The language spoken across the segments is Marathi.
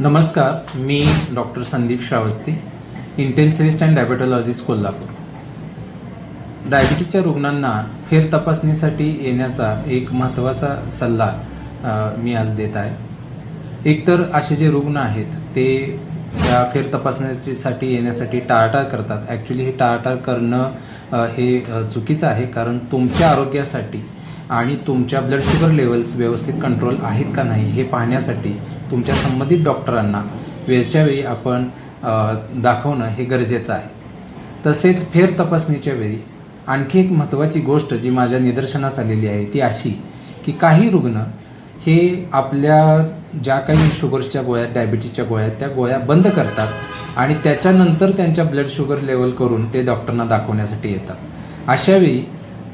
नमस्कार मी doctor Sandeep Shravasti intensivist and diabetologist Kolhapur. डायबिटीजच्या रुग्णांना फेर तपासणीसाठी येण्याचा एक महत्त्वाचा सल्ला मी आज देत आहे. एकतर असे जे रुग्ण आहेत ते या फेर तपासणीसाठी येण्यासाठी टाळाटाळ करतात. ॲक्च्युली हे टाळाटाळ करणं हे चुकीचं आहे कारण तुमच्या आरोग्यासाठी आणि तुमच्या ब्लड शुगर लेवल्स व्यवस्थित कंट्रोल आहेत का नाही हे पाहण्यासाठी तुमच्या संबंधित डॉक्टरांना वेळच्या वेळी आपण दाखवणं हे गरजेचं आहे. तसेच फेर तपासणीच्या वेळी आणखी एक महत्त्वाची गोष्ट जी माझ्या निदर्शनास आलेली आहे ती अशी की काही रुग्ण हे आपल्या ज्या काही शुगर्सच्या गोळ्या डायबिटीजच्या गोळ्या त्या गोळ्या बंद करतात आणि त्याच्यानंतर त्यांच्या ब्लड शुगर लेवल करून ते डॉक्टरना दाखवण्यासाठी येतात. अशावेळी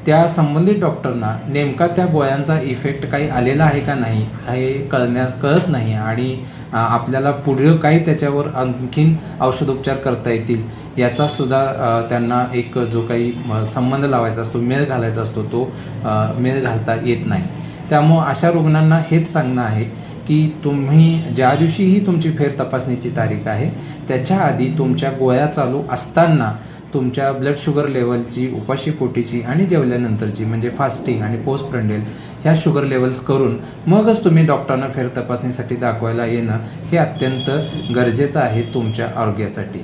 त्या संबंधित डॉक्टरना नेमका त्या गोळ्यांचा इफेक्ट काही आलेला आहे का नाही हे कळण्यास कळत नाही आणि आपल्याला पुढे काही त्याच्यावर आणखीन औषधोपचार करता येतील याचा सुद्धा त्यांना एक जो काही संबंध लावायचा असतो मेळ घालायचा असतो तो मेळ घालता येत नाही. त्यामुळं अशा रुग्णांना हेच सांगणं आहे की तुम्ही ज्या दिवशीही तुमची फेर तपासणीची तारीख आहे त्याच्या आधी तुमच्या गोळ्या चालू असताना तुमच्या ब्लड शुगर लेवलची उपाशी पोटीची आणि जेवल्यानंतरची म्हणजे फास्टिंग आणि पोस्ट प्रंडेल ह्या शुगर लेवल्स करून मगच तुम्ही डॉक्टरांना फेर तपासणीसाठी दाखवायला येणं हे अत्यंत गरजेचं आहे तुमच्या आरोग्यासाठी.